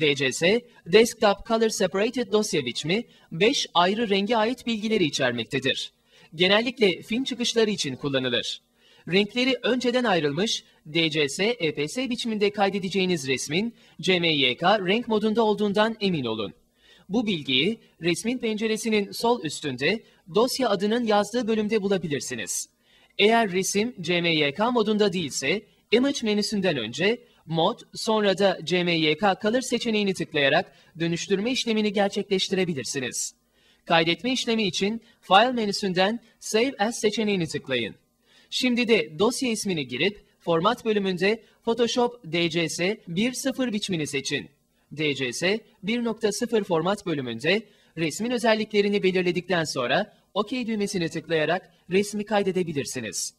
DCS, Desktop Color Separated dosya biçimi 5 ayrı renge ait bilgileri içermektedir. Genellikle film çıkışları için kullanılır. Renkleri önceden ayrılmış DCS, EPS biçiminde kaydedeceğiniz resmin CMYK renk modunda olduğundan emin olun. Bu bilgiyi resmin penceresinin sol üstünde dosya adının yazdığı bölümde bulabilirsiniz. Eğer resim CMYK modunda değilse Image menüsünden önce Mod, sonra da CMYK Color seçeneğini tıklayarak dönüştürme işlemini gerçekleştirebilirsiniz. Kaydetme işlemi için File menüsünden Save As seçeneğini tıklayın. Şimdi de dosya ismini girip Format bölümünde Photoshop DCS 1.0 biçimini seçin. DCS 1.0 format bölümünde resmin özelliklerini belirledikten sonra OK düğmesini tıklayarak resmi kaydedebilirsiniz.